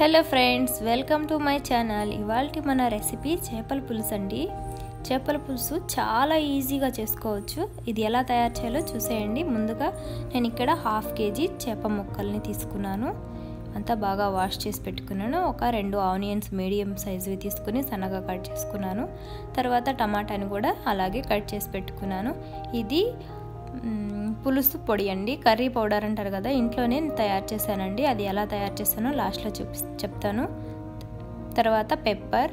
Hello friends welcome to my channel. ఇవాళ మన recipe చేపల పులుసు అండి. చేపల పులుసు చాలా ఈజీగా చేసుకోవచ్చు. ఇది ఎలా తయారు చేయాలో చూసేయండి. ముందుగా నేను ఇక్కడ హాఫ్ కేజీ చేప ముక్కల్ని తీసుకున్నాను. అంతా బాగా వాష్ చేసి పెట్టుకున్నాను. ఒక రెండు ఆనియన్స్ మీడియం సైజువి తీసుకుని సన్నగా కట్ చేసుకున్నాను. తర్వాత టమాటాని కూడా అలాగే కట్ చేసి పెట్టుకున్నాను. ఇది పులుసు పొడి అండి. కర్రీ పౌడర్ అంటారు కదా ఇంట్లోనే తయారు చేశానండి. అది ఎలా తయారు చేశానో లాస్ట్లో చూపి చెప్తాను. తర్వాత పెప్పర్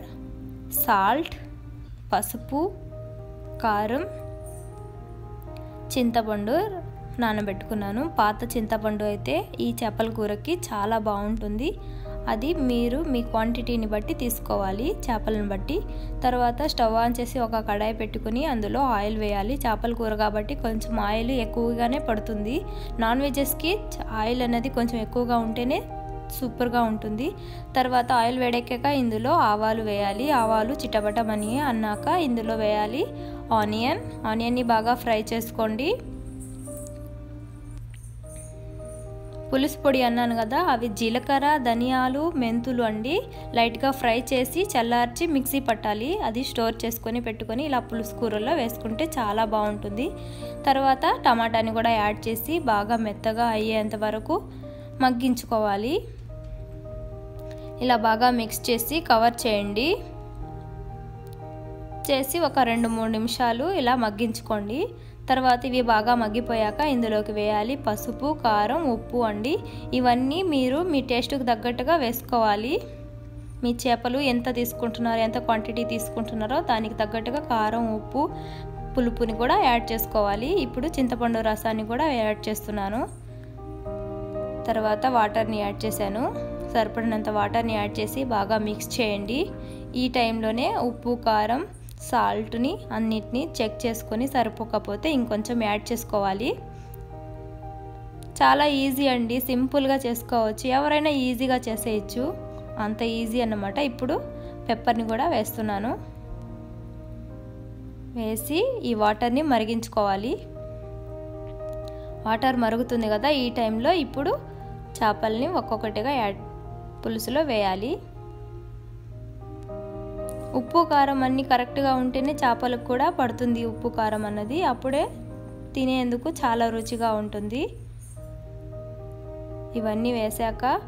సాల్ట్ పసుపు కారం చింతపండు నానబెట్టుకున్నాను. పాత చింతపండు అయితే ఈ చేపల కూరకి చాలా బాగుంటుంది. అది మీరు మీ క్వాంటిటీని బట్టి తీసుకోవాలి చేపలను బట్టి. తర్వాత స్టవ్ ఆన్ చేసి ఒక కడాయి పెట్టుకుని అందులో ఆయిల్ వేయాలి. చేపల కూర కాబట్టి కొంచెం ఆయిల్ ఎక్కువగానే పడుతుంది. నాన్ వెజెస్కి ఆయిల్ అనేది కొంచెం ఎక్కువగా ఉంటేనే సూపర్గా ఉంటుంది. తర్వాత ఆయిల్ వేడెక్కాక ఇందులో ఆవాలు వేయాలి. ఆవాలు చిటబటమని అన్నాక ఇందులో వేయాలి ఆనియన్. ఆనియన్ని బాగా ఫ్రై చేసుకోండి. పులుసు పొడి అన్నాను కదా అవి జీలకర్ర ధనియాలు మెంతులు అండి. లైట్గా ఫ్రై చేసి చల్లార్చి మిక్సీ పట్టాలి. అది స్టోర్ చేసుకొని పెట్టుకొని ఇలా పులుసు కూరల్లో వేసుకుంటే చాలా బాగుంటుంది. తర్వాత టమాటాని కూడా యాడ్ చేసి బాగా మెత్తగా అయ్యేంత వరకు మగ్గించుకోవాలి. ఇలా బాగా మిక్స్ చేసి కవర్ చేయండి. చేసి ఒక రెండు మూడు నిమిషాలు ఇలా మగ్గించుకోండి. తర్వాత ఇవి బాగా మగ్గిపోయాక ఇందులోకి వేయాలి పసుపు కారం ఉప్పు అండి. ఇవన్నీ మీరు మీ టేస్ట్కి తగ్గట్టుగా వేసుకోవాలి. మీ చేపలు ఎంత తీసుకుంటున్నారో ఎంత క్వాంటిటీ తీసుకుంటున్నారో దానికి తగ్గట్టుగా కారం ఉప్పు పులుపుని కూడా యాడ్ చేసుకోవాలి. ఇప్పుడు చింతపండు రసాన్ని కూడా యాడ్ చేస్తున్నాను. తర్వాత వాటర్ని యాడ్ చేశాను. సరిపడినంత వాటర్ని యాడ్ చేసి బాగా మిక్స్ చేయండి. ఈ టైంలోనే ఉప్పు కారం సాల్ట్ని అన్నిటినీ చెక్ చేసుకొని సరిపోకపోతే ఇంకొంచెం యాడ్ చేసుకోవాలి. చాలా ఈజీ అండి సింపుల్గా చేసుకోవచ్చు. ఎవరైనా ఈజీగా చేసేయచ్చు. అంత ఈజీ అన్నమాట. ఇప్పుడు పెప్పర్ని కూడా వేస్తున్నాను. వేసి ఈ వాటర్ని మరిగించుకోవాలి. వాటర్ మరుగుతుంది కదా ఈ టైంలో ఇప్పుడు చేపల్ని ఒక్కొక్కటిగా యాడ్ పులుసులో వేయాలి. ఉప్పు కారం అన్నీ కరెక్ట్గా ఉంటేనే చేపలకు కూడా పడుతుంది ఉప్పు కారం అన్నది. అప్పుడే తినేందుకు చాలా రుచిగా ఉంటుంది. ఇవన్నీ వేసాక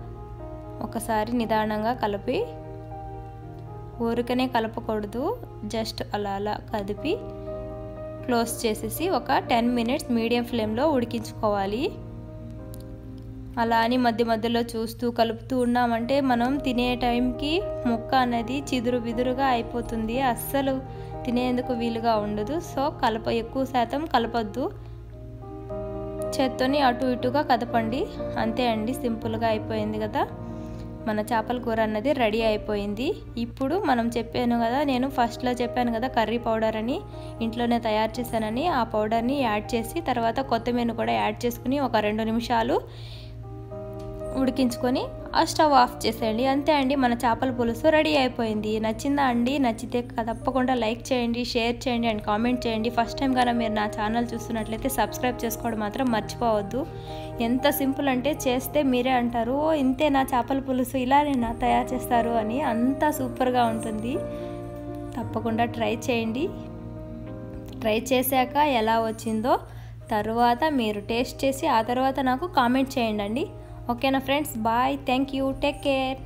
ఒకసారి నిదానంగా కలిపి ఊరికనే కలపకూడదు. జస్ట్ అలా అలా కదిపి క్లోజ్ చేసేసి ఒక టెన్ మినిట్స్ మీడియం ఫ్లేమ్లో ఉడికించుకోవాలి. అలా అని మధ్య మధ్యలో చూస్తూ కలుపుతూ ఉన్నామంటే మనం తినే టైంకి ముక్క అనేది చిదురు బిదురుగా అయిపోతుంది. అస్సలు తినేందుకు వీలుగా ఉండదు. సో కలప ఎక్కువ శాతం కలపద్దు. చేత్తోని అటు ఇటుగా కదపండి. అంతే అండి సింపుల్గా అయిపోయింది కదా. మన చేపల కూర అన్నది రెడీ అయిపోయింది. ఇప్పుడు మనం చెప్పాను కదా నేను ఫస్ట్లో చెప్పాను కదా కర్రీ పౌడర్ అని. ఇంట్లోనే తయారు చేశానని ఆ పౌడర్ని యాడ్ చేసి తర్వాత కొత్తిమీర కూడా యాడ్ చేసుకుని ఒక రెండు నిమిషాలు ఉడికించుకొని ఆ స్టవ్ ఆఫ్ చేసేయండి. అంతే అండి మన చేపల పులుసు రెడీ అయిపోయింది. నచ్చిందా అండి? నచ్చితే తప్పకుండా లైక్ చేయండి షేర్ చేయండి అండ్ కామెంట్ చేయండి. ఫస్ట్ టైం కన్నా మీరు నా ఛానల్ చూస్తున్నట్లయితే సబ్స్క్రైబ్ చేసుకోవడం మాత్రం మర్చిపోవద్దు. ఎంత సింపుల్ అంటే చేస్తే మీరే అంటారు ఓ ఇంతే నా చేపల పులుసు ఇలానే నా తయారు చేస్తారు అని అంత సూపర్గా ఉంటుంది. తప్పకుండా ట్రై చేయండి. ట్రై చేశాక ఎలా వచ్చిందో తర్వాత మీరు టేస్ట్ చేసి ఆ తర్వాత నాకు కామెంట్ చేయండి అండి ఓకేనా friends bye thank you take care